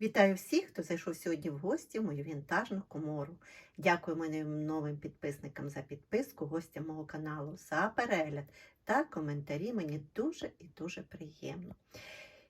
Вітаю всіх, хто зайшов сьогодні в гості в мою вінтажну комору. Дякую моїм новим підписникам за підписку, гостям мого каналу за перегляд та коментарі. Мені дуже і дуже приємно.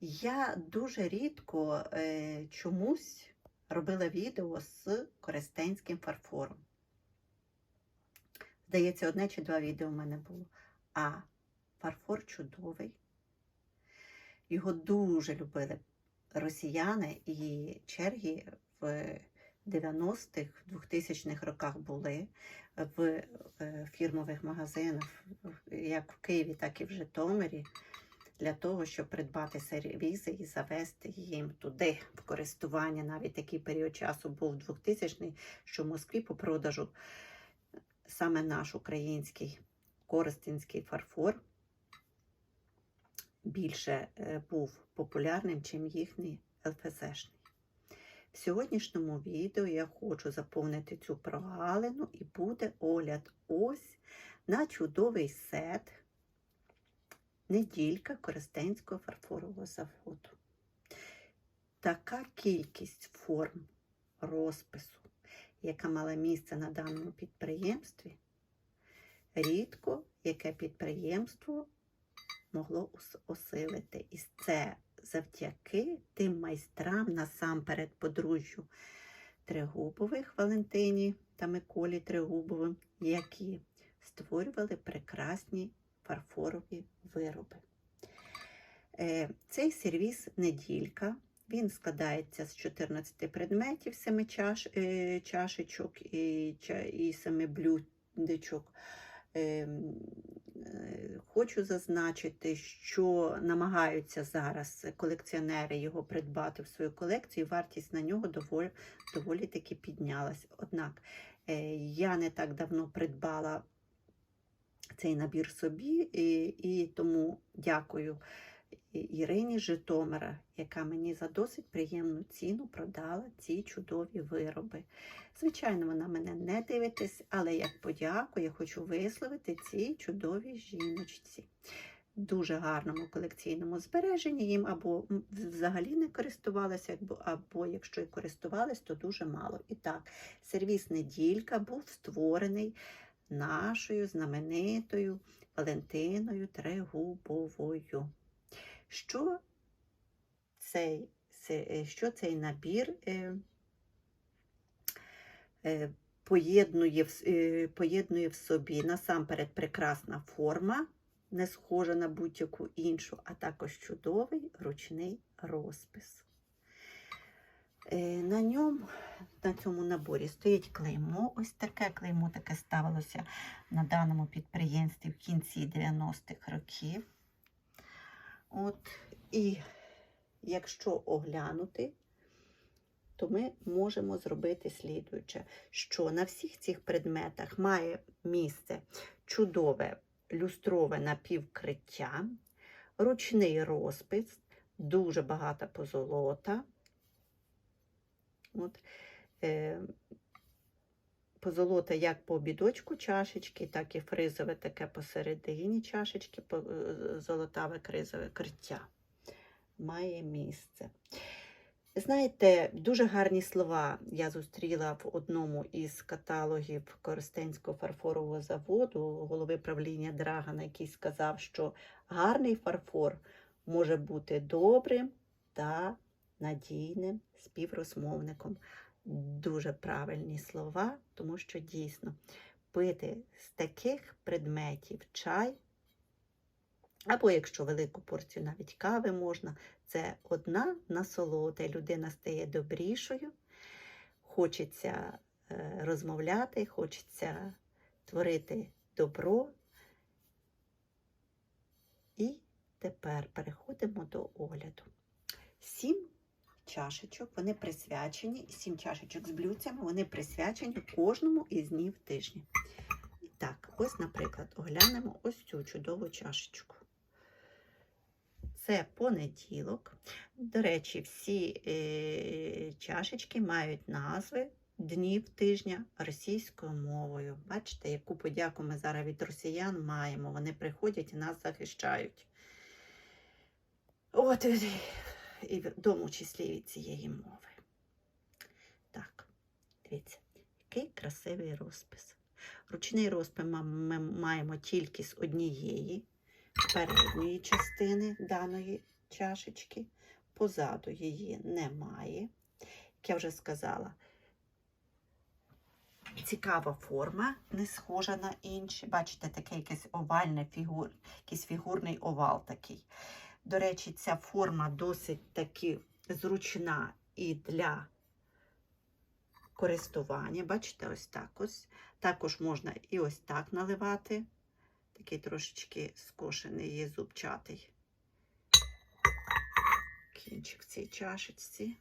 Я дуже рідко е, чомусь робила відео з користенським фарфором. Здається, одне чи два відео в мене було. А фарфор чудовий. Його дуже любили росіяни і черги в 90-х, 2000-х роках були в е, фірмових магазинах, як в Києві, так і в Житомирі, для того, щоб придбати сервізи і завести їм туди в користування. Навіть такий період часу був 2000-й, що в Москві по продажу саме наш український коростенський фарфор більше е, був популярним, чим їхній ЛФЗшний. В сьогоднішньому відео я хочу заповнити цю прогалину і буде огляд ось на чудовий сет неділька Коростенського фарфорового заводу. Така кількість форм розпису, яка мала місце на даному підприємстві, рідко яке підприємство могло осилити. І це завдяки тим майстрам, насамперед подружжю Тригубових Валентині та Миколі Тригубовим, які створювали прекрасні фарфорові вироби. Е, Цей сервіс неділька. Він складається з 14 предметів, 7 чаш, е, чашечок і, ча- і 7 блюдечок. Е, Хочу зазначити, що намагаються зараз колекціонери його придбати в свою колекцію. Вартість на нього доволі, доволі таки піднялась. Однак е, я не так давно придбала цей набір собі, і, і тому дякую Ірині Житомира, яка мені за досить приємну ціну продала ці чудові вироби. Звичайно, вона мене не дивитесь, але як подяку я хочу висловити цій чудовій жіночці. Дуже гарному колекційному збереженні їм або взагалі не користувалася, або, якщо і користувалась, то дуже мало. І так, сервіс неділька був створений нашою знаменитою Валентиною Трегубовою. Що цей, е, що цей набір е, е, поєднує, поєднує в собі насамперед прекрасна форма, не схожа на будь-яку іншу, а також чудовий ручний розпис. На ньому, на цьому наборі стоїть клеймо. Ось таке клеймо таке ставилося на даному підприємстві в кінці 90-х років. От, і якщо оглянути, то ми можемо зробити слідуюче, що на всіх цих предметах має місце чудове люстрове напівкриття, ручний розпис, дуже багата позолота. От, е, позолота як по обідочку чашечки, так і фризове таке посередині чашечки, е, золотаве кризове криття має місце. Знаєте, дуже гарні слова я зустріла в одному із каталогів Коростенського фарфорового заводу голови правління Драгана, який сказав, що гарний фарфор може бути добрим та надійним співрозмовником. Дуже правильні слова, тому що дійсно пити з таких предметів чай, або якщо велику порцію навіть кави можна, це одна насолода. Людина стає добрішою, хочеться е, розмовляти, хочеться творити добро. І тепер переходимо до огляду. Сім чашечок, вони присвячені, сім чашечок з блюдцями, вони присвячені кожному із днів тижня. І так, ось, наприклад, оглянемо ось цю чудову чашечку. Це понеділок. До речі, всі е, чашечки мають назви днів тижня російською мовою. Бачите, яку подяку ми зараз від росіян маємо. Вони приходять і нас захищають. От, е, і в тому числі від цієї мови. Так, дивіться, який красивий розпис. Ручний розпис ми маємо тільки з однієї передньої частини даної чашечки. Позаду її немає. Як я вже сказала, цікава форма, не схожа на інші. Бачите, таке якесь овальне фігур, якийсь фігурний овал такий. До речі, ця форма досить таки зручна і для користування. Бачите, ось так ось. Також можна і ось так наливати. Такий трошечки скошений є зубчатий кінчик в цій чашечці.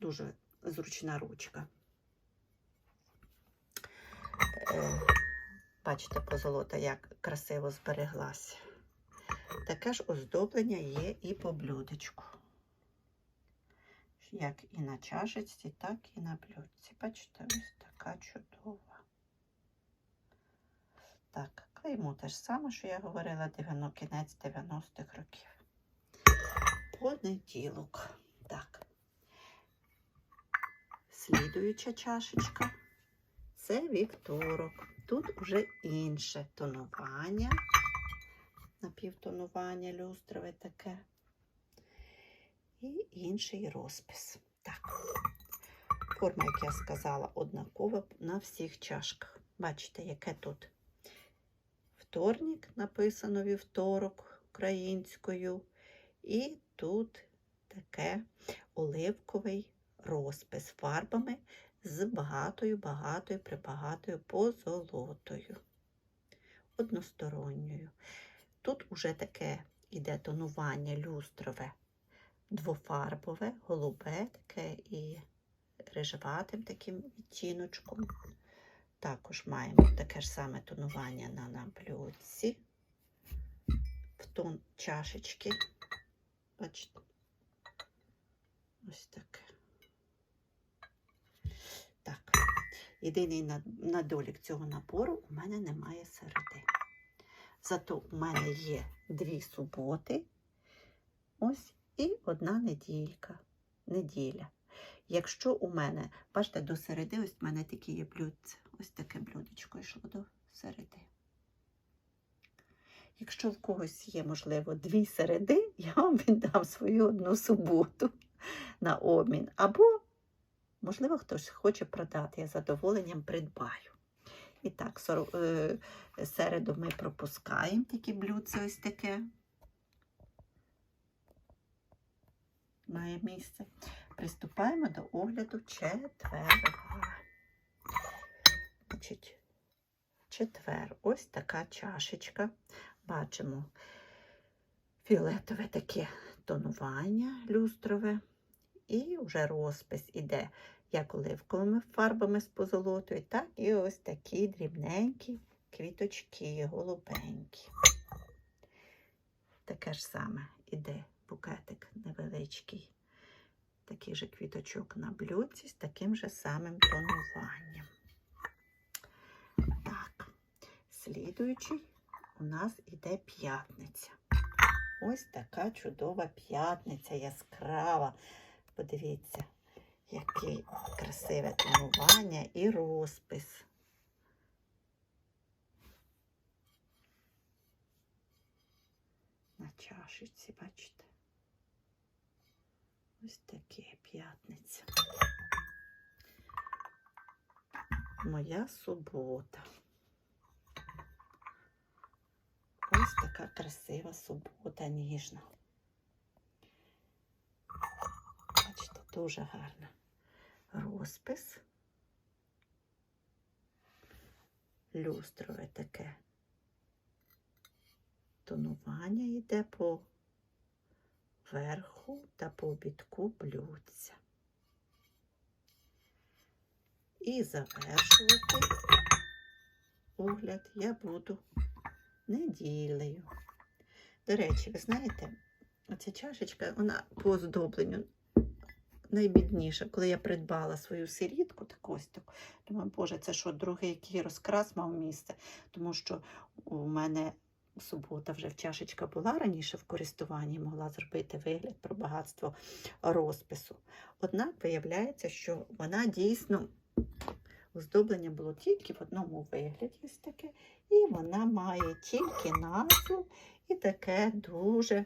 Дуже зручна ручка. Бачите, позолота, як красиво збереглася. Таке ж оздоблення є і по блюдечку. Як і на чашечці, так і на блюдці. Бачите, ось така чудова. Так, клеймо те ж саме, що я говорила, 90, кінець 90-х років. Понеділок. Так. Слідуюча чашечка це вівторок. Тут уже інше тонування, напівтонування люстрове таке. І інший розпис. Так. Форма, як я сказала, однакова на всіх чашках. Бачите, яке тут вторник написано вівторок українською. І тут таке оливковий розпис фарбами з багатою, багатою, прибагатою позолотою. Односторонньою. Тут уже таке іде тонування люстрове, двофарбове, голубе таке і рижеватим таким відтіночком. Також маємо таке ж саме тонування на, на блюдці, в тон чашечки. Бачите? Ось таке. Так. Єдиний недолік цього набору у мене немає середи. Зато у мене є дві суботи, ось і одна неділька. Неділя. Якщо у мене, бачите, до середи, ось в мене такі є блюдце. Ось таке блюдечко йшло до середи. Якщо в когось є, можливо, дві середи, я вам віддам свою одну суботу на обмін. Або, можливо, хтось хоче продати, я задоволенням придбаю. І так, е, середу ми пропускаємо такі блюдце ось таке. Має місце. Приступаємо до огляду четверга. Значить, четвер. Ось така чашечка. Бачимо фіолетове таке тонування люстрове. І вже розпис іде як оливковими фарбами з позолотою, так і ось такі дрібненькі квіточки, голубенькі. Таке ж саме іде букетик невеличкий. Такий же квіточок на блюдці з таким же самим тонуванням. Так, слідуючий у нас іде п'ятниця. Ось така чудова п'ятниця, яскрава. Подивіться, яке красиве тонування і розпис. На чашечці, бачите? Ось таке п'ятниця. Моя субота. Ось така красива субота, ніжна. Бачите, дуже гарна. Розпис. Люстрове таке. Тонування йде по верху та по обідку блюдця. І завершувати огляд я буду неділею. До речі, ви знаєте, оця чашечка, вона по оздобленню найбідніша. Коли я придбала свою сирітку, так ось так, думаю, боже, це що, другий який розкрас мав місце, тому що у мене субота вже в чашечка була раніше в користуванні, могла зробити вигляд про багатство розпису. Однак виявляється, що вона дійсно оздоблення було тільки в одному вигляді, ось таке, і вона має тільки назву і таке дуже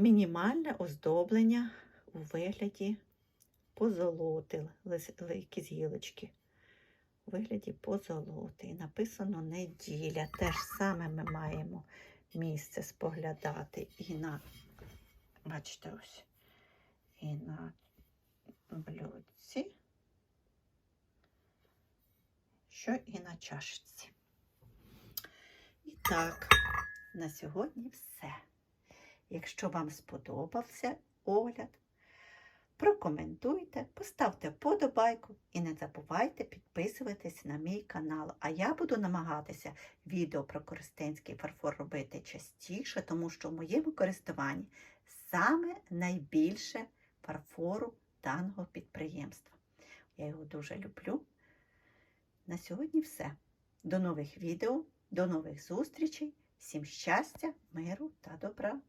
мінімальне оздоблення у вигляді позолоти, якісь гілочки. У вигляді позолоти. І написано неділя. Те ж саме ми маємо місце споглядати і на, бачите, ось, і на блюдці, що і на чашці. І так, на сьогодні все. Якщо вам сподобався огляд, прокоментуйте, поставте вподобайку і не забувайте підписуватись на мій канал. А я буду намагатися відео про користенський фарфор робити частіше, тому що в моєму користуванні саме найбільше фарфору даного підприємства. Я його дуже люблю. На сьогодні все. До нових відео, до нових зустрічей. Всім щастя, миру та добра!